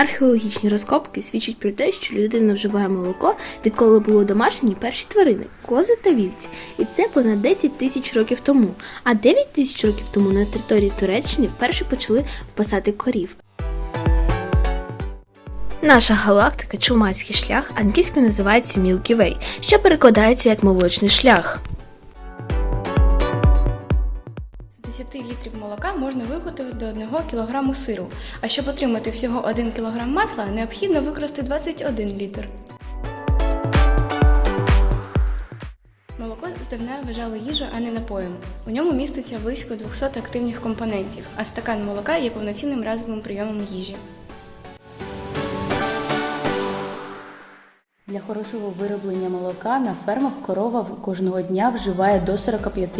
Археологічні розкопки свідчать про те, що людина вживає молоко, відколи були домашні перші тварини кози та вівці. І це понад 10 тисяч років тому. А 9 тисяч років тому на території Туреччини вперше почали випасати корів. Наша галактика Чумацький шлях англійською називається Milky Way, що перекладається як молочний шлях. 10 літрів молока можна виготовити до 1 кг сиру, а щоб отримати всього 1 кг масла, необхідно використати 21 літр. Молоко здавна вважали їжу, а не напоєм. У ньому міститься близько 200 активних компонентів, а стакан молока є повноцінним разовим прийомом їжі. Для хорошого вироблення молока на фермах корова кожного дня вживає до 45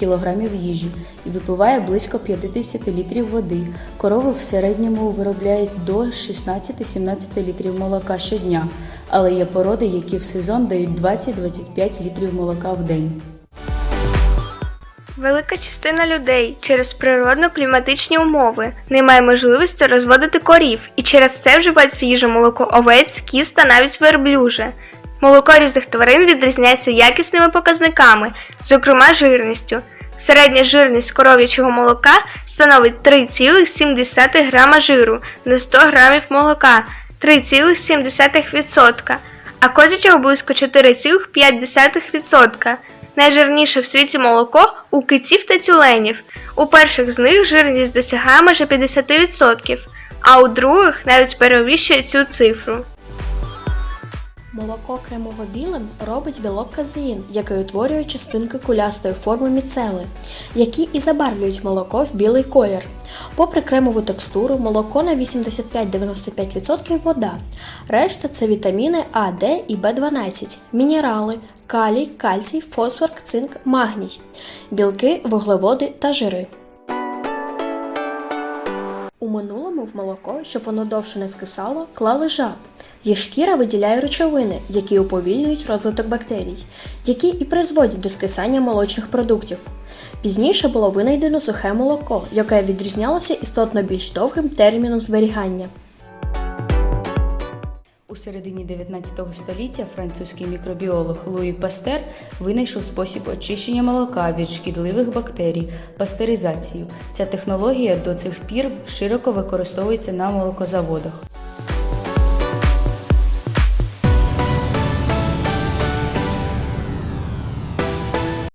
кг їжі і випиває близько 50 літрів води. Корови в середньому виробляють до 16-17 літрів молока щодня, але є породи, які в сезон дають 20-25 літрів молока в день. Велика частина людей через природно-кліматичні умови не має можливості розводити корів і через це вживають їжу молоко овець, кіз та навіть верблюже. Молоко різних тварин відрізняється якісними показниками, зокрема жирністю. Середня жирність коров'ячого молока становить 3,7 грама жиру на 100 грамів молока 3,7%, а козячого близько 4,5%. Найжирніше в світі молоко у китів та тюленів. У перших з них жирність досягає майже 50%, а у других навіть перевищує цю цифру. Молоко кремово-білим робить білок казеїн, який утворює частинки кулястої форми міцели, які і забарвлюють молоко в білий колір. Попри кремову текстуру, молоко на 85-95% вода. Решта це вітаміни А, Д і В12, мінерали, калій, кальцій, фосфор, цинк, магній, білки, вуглеводи та жири. У минулому в молоко, щоб воно довше не скисало, клали жаб. Їх шкіра виділяє речовини, які уповільнюють розвиток бактерій, які і призводять до скисання молочних продуктів. Пізніше було винайдено сухе молоко, яке відрізнялося істотно більш довгим терміном зберігання. У середині 19 століття французький мікробіолог Луї Пастер винайшов спосіб очищення молока від шкідливих бактерій пастеризацію. Ця технологія до цих пір широко використовується на молокозаводах.